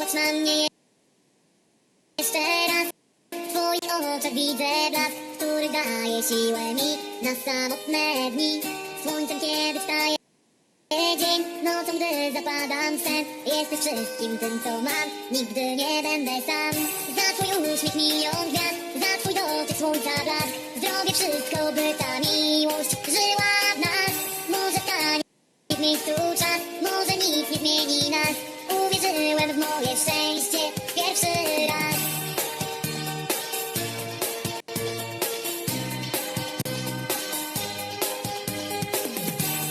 Popatrz na mnie jeszcze raz. W twoich oczach widzę blask Który daje siłę mi na samotne dni. Słońcem kiedy wstaje dzień Nocą gdy zapadam sen. Jesteś wszystkim tym co mam Nigdy nie będę sam. Za twój uśmiech milion gwiazd Za twój dotyk słońca blask. Zrobię wszystko by ta miłość żyła w nas. Może stanie w miejscu czas Może nic nie zmieni nas Uwierzyłem w moje szczęście Pierwszy raz.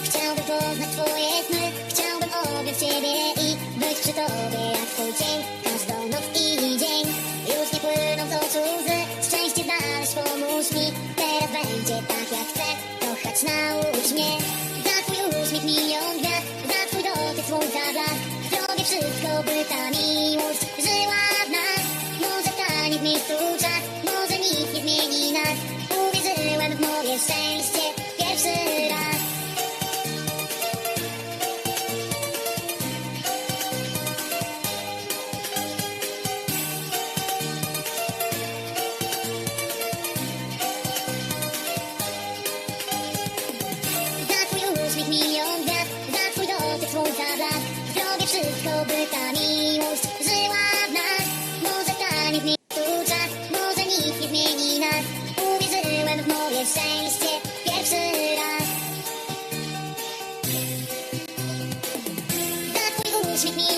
Chciałbym poznać twoje sny Chciałbym objąć ciebie i być przy tobie jak twój cień Każdą noc wszystko by ta miłość żyła w nas Może stanie w miejscu wszystko, by ta miłość żyła w nas Może czas Może nic nie zmieni nas Uwierzyłem w moje szczęście Pierwszy raz Za twój uśmiech milion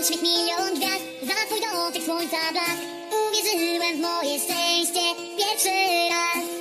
Uśmiech milion gwiazd Za twój dotyk słońca blask. Uwierzyłem w moje szczęście Pierwszy raz